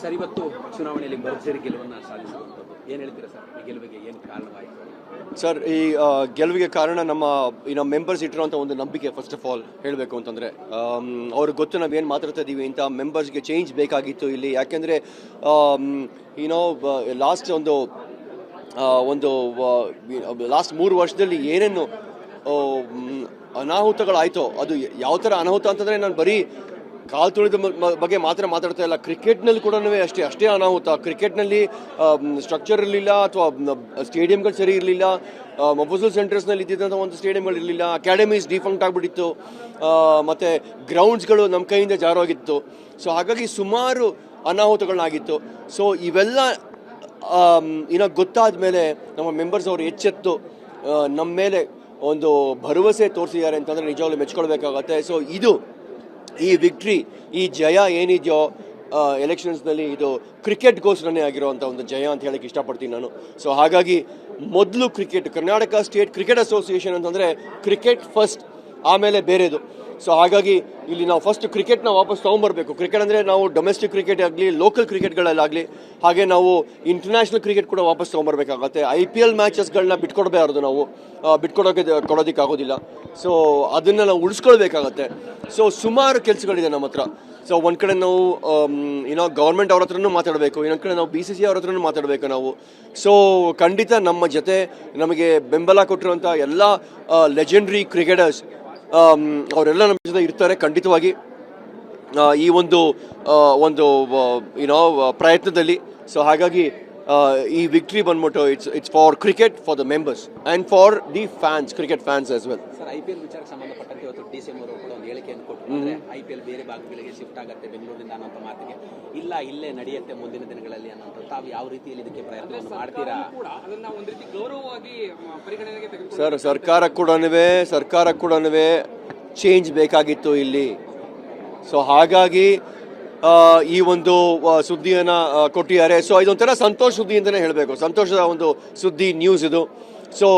Sir, ಇವತ್ತು ಚುನಾವಣೆಯಲ್ಲಿ ಭರ್ಜರಿ ಗೆಲುವನ್ನು ಸಾಧಿಸುವಂಥದ್ದು ಏನು ಹೇಳ್ತೀರಾ ಸರ್? ಈ ಗೆಲುವಿಗೆ ಏನು ಕಾರಣವಾಯಿತು? ಸರ್, ಈ ಗೆಲುವಿಗೆ ಕಾರಣ ನಮ್ಮ ನಮ್ಮ ಮೆಂಬರ್ಸ್ ಇಟ್ಟಿರೋಂಥ ಒಂದು ನಂಬಿಕೆ ಫಸ್ಟ್ ಆಫ್ ಆಲ್ ಹೇಳಬೇಕು ಅಂತಂದರೆ. ಅವ್ರಿಗೆ ಗೊತ್ತು ನಾವೇನು ಮಾತಾಡ್ತಾ ಇದ್ದೀವಿ ಅಂತ ಮೆಂಬರ್ಸ್ಗೆ ಚೇಂಜ್ ಬೇಕಾಗಿತ್ತು ಇಲ್ಲಿ. ಯಾಕೆಂದರೆ ಏನೋ ಲಾಸ್ಟ್ ಒಂದು ಒಂದು ಲಾಸ್ಟ್ ಮೂರು ವರ್ಷದಲ್ಲಿ ಏನೇನು ಅನಾಹುತಗಳಾಯ್ತೋ, ಅದು ಯಾವ ಥರ ಅನಾಹುತ ಅಂತಂದರೆ ನಾನು ಬರೀ ಕಾಲು ತುಳಿದ ಬಗ್ಗೆ ಮಾತ್ರ ಮಾತಾಡ್ತಾ ಇಲ್ಲ. ಕ್ರಿಕೆಟ್ನಲ್ಲಿ ಕೂಡ ಅಷ್ಟೇ ಅಷ್ಟೇ ಅನಾಹುತ. ಕ್ರಿಕೆಟ್ನಲ್ಲಿ ಸ್ಟ್ರಕ್ಚರ್ ಇರಲಿಲ್ಲ ಅಥವಾ ಸ್ಟೇಡಿಯಂಗಳು ಸರಿ ಇರಲಿಲ್ಲ. ಮೊಫಸಲ್ ಸೆಂಟರ್ಸ್ನಲ್ಲಿ ಇದ್ದಿದ್ದಂಥ ಒಂದು ಸ್ಟೇಡಿಯಂಗಳು ಇರಲಿಲ್ಲ. ಅಕಾಡೆಮೀಸ್ ಡಿಫಂಕ್ಟ್ ಆಗಿಬಿಟ್ಟಿತ್ತು. ಮತ್ತು ಗ್ರೌಂಡ್ಸ್ಗಳು ನಮ್ಮ ಕೈಯಿಂದ ಜಾರೋಗಿತ್ತು. ಸೊ ಹಾಗಾಗಿ ಸುಮಾರು ಅನಾಹುತಗಳನ್ನಾಗಿತ್ತು ಸೊ ಇವೆಲ್ಲ ಏನೋ ಗೊತ್ತಾದ ಮೇಲೆ ನಮ್ಮ ಮೆಂಬರ್ಸ್ ಅವರು ಎಚ್ಚೆತ್ತು ನಮ್ಮ ಮೇಲೆ ಒಂದು ಭರವಸೆ ತೋರಿಸಿದ್ದಾರೆ ಅಂತಂದರೆ ನಿಜವಾಗ್ಲೂ ಮೆಚ್ಕೊಳ್ಬೇಕಾಗತ್ತೆ. ಸೊ ಇದು ಈ ವಿಕ್ಟ್ರಿ ಈ ಜಯ ಏನಿದೆಯೋ ಎಲೆಕ್ಷನ್ಸ್ನಲ್ಲಿ ಇದು ಕ್ರಿಕೆಟ್ಗೋಸ್ಕರನೇ ಆಗಿರುವಂಥ ಒಂದು ಜಯ ಅಂತ ಹೇಳಕ್ಕೆ ಇಷ್ಟಪಡ್ತೀನಿ ನಾನು. ಸೊ ಹಾಗಾಗಿ ಮೊದಲು cricket Karnataka state cricket association ಅಂತಂದರೆ ಕ್ರಿಕೆಟ್ ಫಸ್ಟ್ ಆಮೇಲೆ ಬೇರೆದು. ಸೊ ಹಾಗಾಗಿ ಇಲ್ಲಿ ನಾವು ಫಸ್ಟ್ ಕ್ರಿಕೆಟ್ನ ವಾಪಸ್ ತೊಗೊಂಬರ್ಬೇಕು. ಕ್ರಿಕೆಟ್ ಅಂದರೆ ನಾವು ಡೊಮೆಸ್ಟಿಕ್ ಕ್ರಿಕೆಟ್ ಆಗಲಿ ಲೋಕಲ್ ಕ್ರಿಕೆಟ್ಗಳಲ್ಲಾಗಲಿ ಹಾಗೆ ನಾವು ಇಂಟರ್ನ್ಯಾಷನಲ್ ಕ್ರಿಕೆಟ್ ಕೂಡ ವಾಪಸ್ ತೊಗೊಂಬರ್ಬೇಕಾಗತ್ತೆ. ಐ ಪಿ ಎಲ್ ಮ್ಯಾಚಸ್ಗಳನ್ನ ಬಿಟ್ಕೊಡ್ಬಾರ್ದು ನಾವು. ಬಿಟ್ಕೊಡೋಕೆ ಕೊಡೋದಕ್ಕೆ ಆಗೋದಿಲ್ಲ ಸೊ ಅದನ್ನು ನಾವು ಉಳಿಸ್ಕೊಳ್ಬೇಕಾಗತ್ತೆ. ಸೊ ಸುಮಾರು ಕೆಲಸಗಳಿದೆ ನಮ್ಮ ಹತ್ರ. ಸೊ ಒಂದು ಕಡೆ ನಾವು ಏನೋ ಗೌರ್ಮೆಂಟ್ ಅವ್ರ ಹತ್ರನೂ ಮಾತಾಡಬೇಕು. ಇನ್ನೊಂದು ಕಡೆ ನಾವು ಬಿ ಸಿ ಸಿ ಅವ್ರ ಹತ್ರನೂ ಮಾತಾಡಬೇಕು ನಾವು. ಸೊ ಖಂಡಿತ ನಮ್ಮ ಜೊತೆ ನಮಗೆ ಬೆಂಬಲ ಕೊಟ್ಟಿರುವಂಥ ಎಲ್ಲ ಲೆಜೆಂಡ್ರಿ ಕ್ರಿಕೆಟರ್ಸ್ ಅವರೆಲ್ಲ ನಮ್ಮ ಜೊತೆ ಇರ್ತಾರೆ, ಖಂಡಿತವಾಗಿ. ಈ ಒಂದು ಒಂದು ಏನೋ ಪ್ರಯತ್ನದಲ್ಲಿ. ಸೊ ಹಾಗಾಗಿ ಈ ವಿಕ್ಟ್ರಿ ಬಂದ್ಬಿಟ್ಟು it's it's for cricket for the members and for the fans cricket fans as well I P L ವಿಚಾರಕ್ಕೆ ಸಂಬಂಧಪಟ್ಟಂತೆ ಇವತ್ತು ಡಿ ಸಿ ಎಂ ಅವರು ಕೂಡ ಒಂದು ಹೇಳಿಕೆಯನ್ನು ಐ ಪಿ ಎಲ್ ಬೇರೆ ಭಾಗಗಳಿಗೆ ಶಿಫ್ಟ್ ಆಗುತ್ತೆ ಬೆಂಗಳೂರಿನಿಂದ ಅನ್ನೋಂಥ ಮಾತಿಗೆ. ಇಲ್ಲ ಇಲ್ಲೇ ನಡೆಯುತ್ತೆ ಮುಂದಿನ ದಿನಗಳಲ್ಲಿ ಅನ್ನೋಂಥ ತಾವು ಯಾವ ರೀತಿಯಲ್ಲಿ ಇದಕ್ಕೆ ಪ್ರಯತ್ನವನ್ನು ಮಾಡ್ತೀರಾ? ಸರ್ ಸರ್ಕಾರ ಕೂಡ ಸರ್ಕಾರ ಕೂಡ ಚೇಂಜ್ ಬೇಕಾಗಿತ್ತು ಇಲ್ಲಿ. ಸೊ ಹಾಗಾಗಿ ಆ, ಈ ಒಂದು ಸುದ್ದಿಯನ್ನು ಕೊಟ್ಟಿದ್ದಾರೆ. ಸೊ ಇದೊಂಥರ ಸಂತೋಷ ಸುದ್ದಿ ಅಂತಲೇ ಹೇಳಬೇಕು. ಸಂತೋಷದ ಒಂದು ಸುದ್ದಿ ನ್ಯೂಸ್ ಇದು. ಸೊ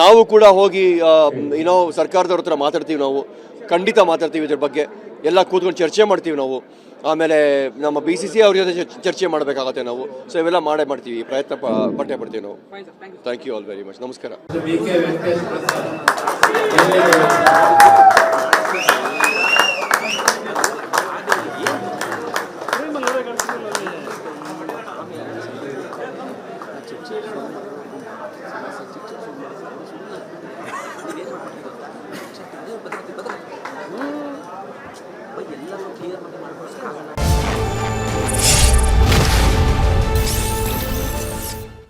ನಾವು ಕೂಡ ಹೋಗಿ ಏನೋ ಸರ್ಕಾರದವ್ರ ಹತ್ರ ಮಾತಾಡ್ತೀವಿ ನಾವು. ಖಂಡಿತ ಮಾತಾಡ್ತೀವಿ ಇದ್ರ ಬಗ್ಗೆ. ಎಲ್ಲ ಕೂತ್ಕೊಂಡು ಚರ್ಚೆ ಮಾಡ್ತೀವಿ ನಾವು. ಆಮೇಲೆ ನಮ್ಮ ಬಿ ಸಿ ಸಿ ಅವ್ರ ಜೊತೆ ಚರ್ಚೆ ಮಾಡಬೇಕಾಗತ್ತೆ ನಾವು. ಸೊ ಇವೆಲ್ಲ ಮಾಡೇ ಮಾಡ್ತೀವಿ. ಪ್ರಯತ್ನ ಪಟ್ಟೆ ಪಡ್ತೀವಿ ನಾವು. Thank you all very much ನಮಸ್ಕಾರ.